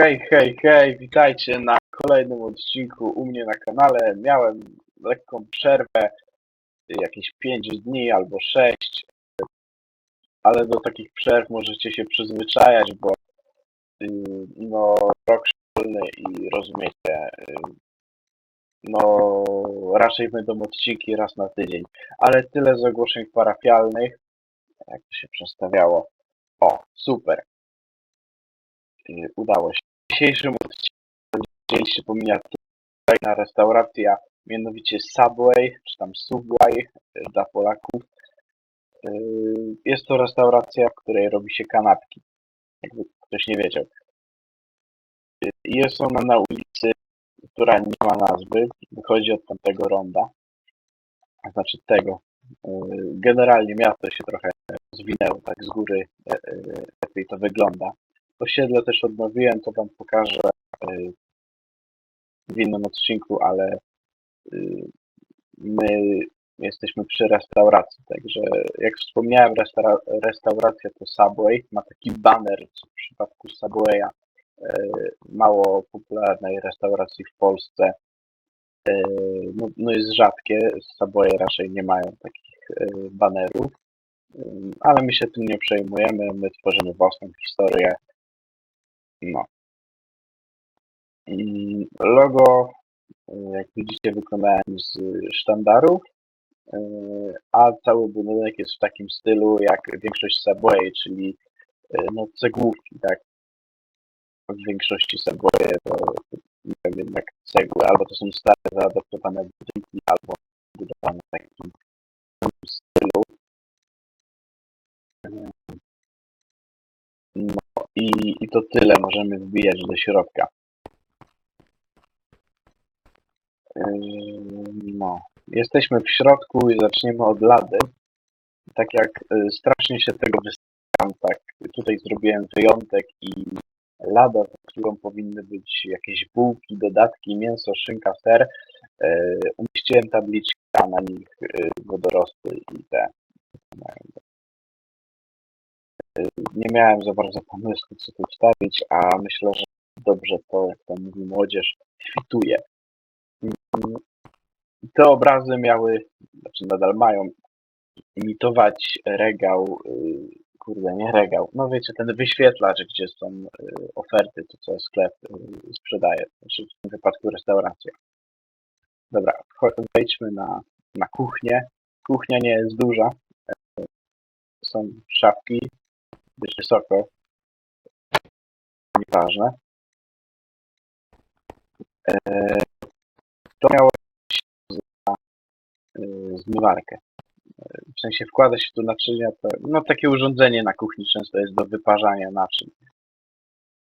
Hej, hej, hej, witajcie na kolejnym odcinku u mnie na kanale. Miałem lekką przerwę, jakieś 5 dni albo 6, ale do takich przerw możecie się przyzwyczajać, bo y, no rok szkolny i rozumiecie, y, no raczej będą odcinki raz na tydzień, ale tyle z ogłoszeń parafialnych, jak to się przestawiało. O, super. Y, Udało się. Dzisiejszym odcinku pomijać fajna restauracja, mianowicie Subway, czy tam Subway y, dla Polaków. Y, Jest to restauracja, w której robi się kanapki, jakby ktoś nie wiedział. Y, Jest ona na ulicy, która nie ma nazwy, wychodzi od tamtego ronda, znaczy tego. Generalnie miasto się trochę zwinęło, tak z góry lepiej to wygląda. Osiedle też odnowiłem, to wam pokażę y, w innym odcinku, ale y, my jesteśmy przy restauracji, także jak wspomniałem, restaura restauracja to Subway, ma taki banner, w przypadku Subwaya y, mało popularnej restauracji w Polsce, no, no jest rzadkie, Subwaye raczej nie mają takich banerów, ale my się tym nie przejmujemy, my tworzymy własną historię, no. I logo, y, jak widzicie, wykonałem z sztandarów, y, a cały budynek jest w takim stylu jak większość Subway, czyli y, no, cegłówki, tak. W większości Subway to mają jednak cegły, albo to są stare, zaadaptowane budynki, albo budowane w takim stylu. To tyle, możemy wbijać do środka. Yy, No, jesteśmy w środku i zaczniemy od lady. Tak jak y, strasznie się tego wystawiam, tak tutaj zrobiłem wyjątek i lada, którą powinny być jakieś bułki, dodatki, mięso, szynka, ser. y, Umieściłem tabliczkę, a na nich y, wodorosty i te. Nie miałem za bardzo pomysłu, co tu wstawić, a myślę, że dobrze to, jak to mówi młodzież, fituje. Mm, Te obrazy miały, znaczy nadal mają, imitować regał, y, kurde, nie regał, no wiecie, ten wyświetlacz, gdzie są y, oferty, to co sklep y, sprzedaje, znaczy w tym wypadku restauracja. Dobra, wejdźmy na, na kuchnię. Kuchnia nie jest duża, y, są szafki, dość wysoko, nieważne. E, To miało za y, zmywarkę. w sensie wkłada się tu naczynia, to, no takie urządzenie na kuchni często jest do wyparzania naczyń.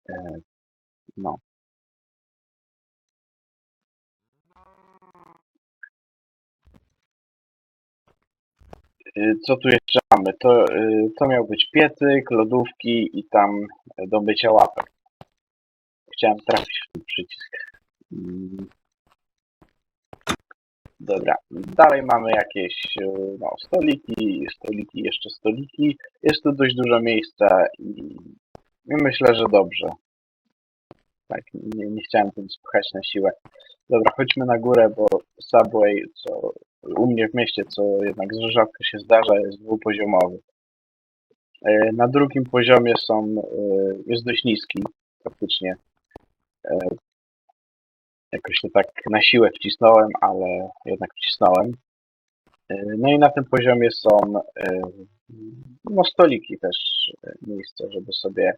E, no. Co tu jeszcze mamy? To, y, to miał być piecyk, lodówki i tam do mycia łapek. Chciałem trafić w ten przycisk. Mm. Dobra, dalej mamy jakieś y, no, stoliki, stoliki, jeszcze stoliki. Jest tu dość dużo miejsca i i myślę, że dobrze. Tak, nie, nie chciałem tym spychać na siłę. Dobra, chodźmy na górę, bo Subway, co u mnie w mieście, co jednak rzadko się zdarza, jest dwupoziomowy. E, Na drugim poziomie są, e, jest dość niski, praktycznie. E, Jakoś to tak na siłę wcisnąłem, ale jednak wcisnąłem. No i na tym poziomie są no, stoliki też, miejsce, żeby sobie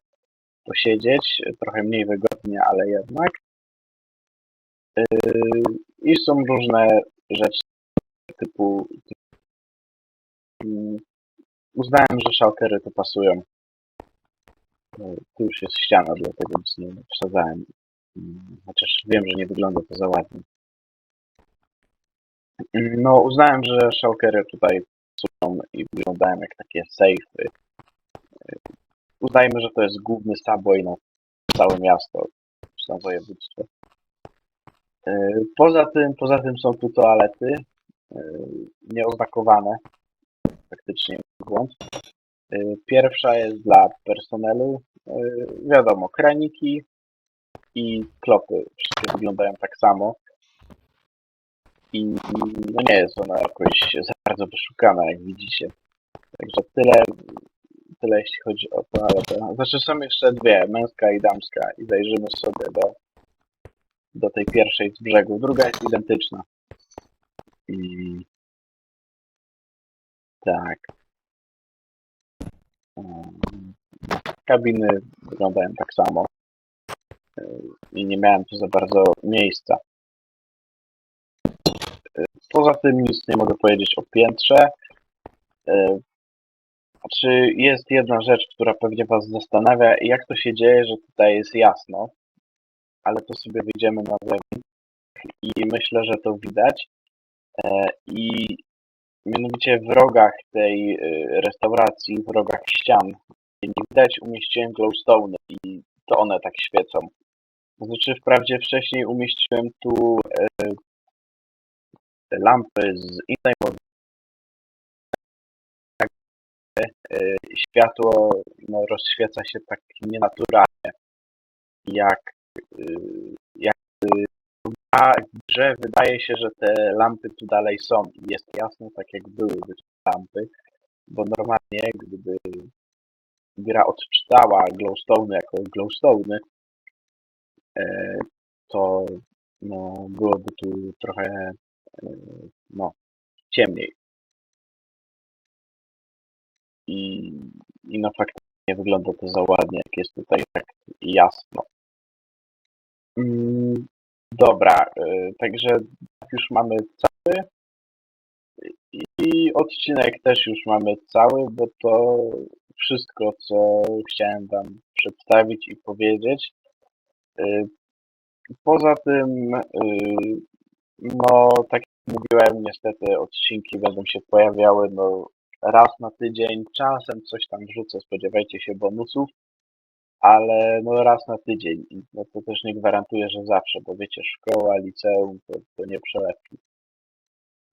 posiedzieć, trochę mniej wygodnie, ale jednak. I są różne rzeczy typu, typu uznałem, że szalkery tu pasują. E, Tu już jest ściana, dlatego nic nie wsadzałem. Mm, Chociaż wiem, że nie wygląda to za ładnie. No, uznałem, że szalkery tutaj są i wyglądają jak takie safe'y. E, Uznajmy, że to jest główny subway na całe miasto, czy na województwo. E, Poza tym, poza tym są tu toalety nieoznakowane, faktycznie błąd. E, Pierwsza jest dla personelu, e, wiadomo, kraniki, i klopy. Wszystkie wyglądają tak samo. I no nie jest ona jakoś za bardzo wyszukana, jak widzicie. Także tyle, tyle jeśli chodzi o toaletę. Znaczy są jeszcze dwie, męska i damska. I zajrzymy sobie do, do tej pierwszej z brzegu. Druga jest identyczna. I tak. Mm, Kabiny wyglądają tak samo. Y, I nie miałem tu za bardzo miejsca. Y, Poza tym nic nie mogę powiedzieć o piętrze. Czy jest jedna rzecz, która pewnie Was zastanawia, jak to się dzieje, że tutaj jest jasno, ale to sobie wyjdziemy na zewnątrz i myślę, że to widać. E, I mianowicie w rogach tej y, restauracji, w rogach ścian, nie widać, umieściłem glowstone i to one tak świecą. Znaczy, wprawdzie wcześniej umieściłem tu e, lampy z innej modeli. E, Światło no, rozświeca się tak nienaturalnie, jak, a grze wydaje się, że te lampy tu dalej są i jest jasno, tak jak byłyby te lampy, bo normalnie gdyby gra odczytała glowstone jako glowstone, e, to no, byłoby tu trochę e, no, ciemniej. I, I no faktycznie wygląda to za ładnie, jak jest tutaj tak jasno. Dobra, y, także już mamy cały i odcinek też już mamy cały, bo to wszystko, co chciałem Wam przedstawić i powiedzieć. Y, Poza tym, y, no tak jak mówiłem, niestety odcinki będą się pojawiały no, raz na tydzień, czasem coś tam wrzucę, spodziewajcie się bonusów, ale no raz na tydzień. No to też nie gwarantuję, że zawsze, bo wiecie, szkoła, liceum to, to nie przelewki.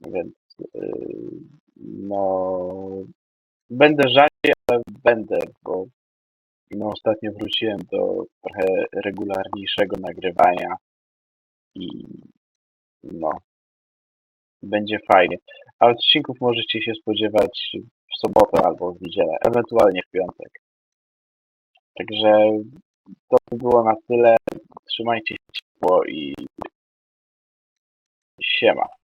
Więc yy, no będę rzadziej, ale będę, bo no, ostatnio wróciłem do trochę regularniejszego nagrywania i no będzie fajnie. A odcinków możecie się spodziewać w sobotę albo w niedzielę, ewentualnie w piątek. Także to by było na tyle. Trzymajcie się ciepło i siema.